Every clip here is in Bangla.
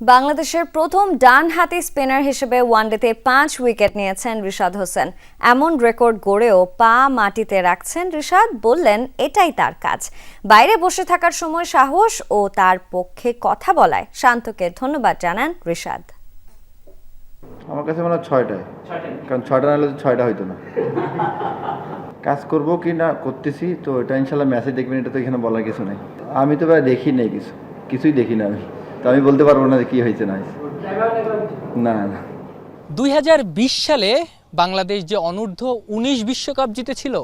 বাংলাদেশের প্রথম ডানহাতি স্পিনার হিসেবে ওয়ানডেতে পাঁচ উইকেট নিয়েছেন রিশাদ হোসেন। এমন রেকর্ড গড়েও পা মাটিতে রাখছেন রিশাদ, বললেন, এটাই তার কাজ। বাইরে বসে থাকার সময় সাহস ও তার পক্ষে কথা বলায় শান্তকে। ধন্যবাদ জানান রিশাদ। আমার কাছে মনে হয় ছয়টায়। কারণ ছয়টা না হলে ছয়টা হইতো না। কাজ করব কি না করতেছি, তো এটা ইনশাল্লাহ মেসেজ দেখবেন, এটা তো এখানে বলার কিছু নেই। আমি তো ভাই দেখি নেই কিছু। কিছুই দেখি না আমি। তো আমি বলতে পারব না যে কি হয়েছে, না হয়েছে। না না দুই সালে বাংলাদেশ যে অনূর্ধ্ব উনিশ বিশ্বকাপ জিতেছিল,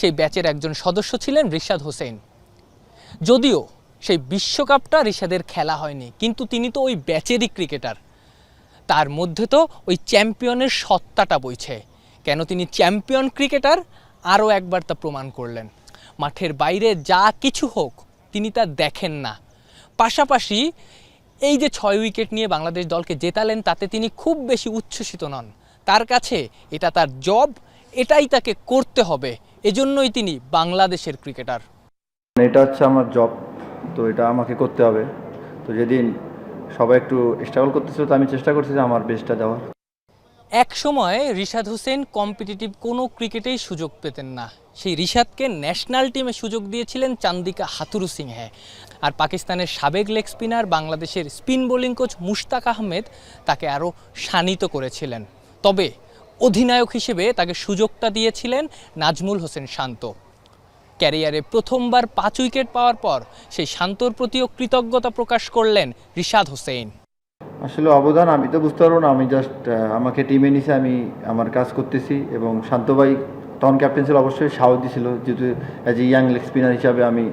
সেই ব্যাচের একজন সদস্য ছিলেন রিশাদ হোসেন। যদিও সেই বিশ্বকাপটা রিশাদের খেলা হয়নি, কিন্তু তিনি তো ওই ব্যাচেরই ক্রিকেটার। তার মধ্যে তো ওই চ্যাম্পিয়নের সত্তাটা বইছে। কেন তিনি চ্যাম্পিয়ন ক্রিকেটার? আরও একবার তা প্রমাণ করলেন। মাঠের বাইরে যা কিছু হোক, তিনি তা দেখেন না। পাশাপাশি এই যে ছয় উইকেট নিয়ে বাংলাদেশ দলকে জেতালেন, তাতে তিনি খুব বেশি উচ্ছ্বসিত নন। তার কাছে? এটা তার জব, এটাই তাকে করতে হবে। এজন্যই তিনি বাংলাদেশের ক্রিকেটার। এটা হচ্ছে আমার জব, তো এটা আমাকে করতে হবে। তো যেদিন সবাই একটু স্ট্রাগল করতেছিল, তো আমি চেষ্টা করছি যে আমার বেস্টটা দেওয়ার। এক সময় রিশাদ হোসেন কম্পিটিটিভ কোনো ক্রিকেটেই সুযোগ পেতেন না। সেই রিশাদকে ন্যাশনাল টিমে সুযোগ দিয়েছিলেন চান্দিকা হাতুরু সিংহে। আর পাকিস্তানের সাবেক লেগ স্পিনার বাংলাদেশের spin bowling coach Mushtaq Ahmed তাকে আরও শানিত করেছিলেন। তবে অধিনায়ক হিসেবে তাকে সুযোগটা দিয়েছিলেন নাজমুল হোসেন শান্ত। ক্যারিয়ারে প্রথমবার পাঁচ উইকেট পাওয়ার পর সেই শান্তর প্রতিও কৃতজ্ঞতা প্রকাশ করলেন রিশাদ হোসেন। আসলে অবদান, আমি তো বুঝতে পারব না, আমি জাস্ট আমাকে টিমে নিছে, আমি আমার কাজ করতেছি এবং শান্ত ভাই, তখন ক্যাপ্টেন ছিল, অবশ্যই সাহস দিছিল, যেহেতু as a young leg spinner হিসাবে আমি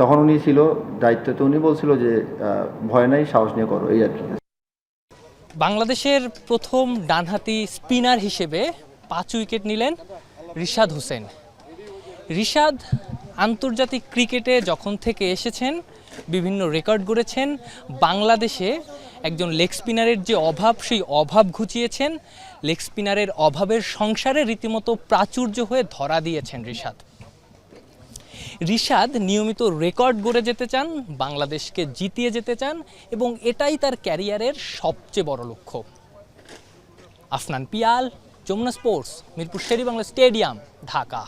তখন উনি ছিল, দায়িত্ব তো উনি বলছিল যে ভয় নাই, সাহস নিয়ে করো, এই আর কি। বাংলাদেশের প্রথম ডানহাতি স্পিনার হিসেবে পাঁচ উইকেট নিলেন রিশাদ হোসেন। রিশাদ আন্তর্জাতিক ক্রিকেটে যখন থেকে এসেছেন বিভিন্ন রেকর্ড গড়েছেন। বাংলাদেশে একজন লেগ স্পিনারের যে অভাব, সেই অভাব ঘুচিয়েছেন। লেগ স্পিনারের অভাবের সংসারে রীতিমতো প্রাচুর্য হয়ে ধরা দিয়েছেন রিশাদ। রিশাদ নিয়মিত রেকর্ড গড়ে যেতে চান, বাংলাদেশকে জিতিয়ে যেতে চান এবং এটাই তার ক্যারিয়ারের সবচেয়ে বড় লক্ষ্য। Afnan Piyal, Jamuna sports Mirpur Sherry Bangla stadium Dhaka.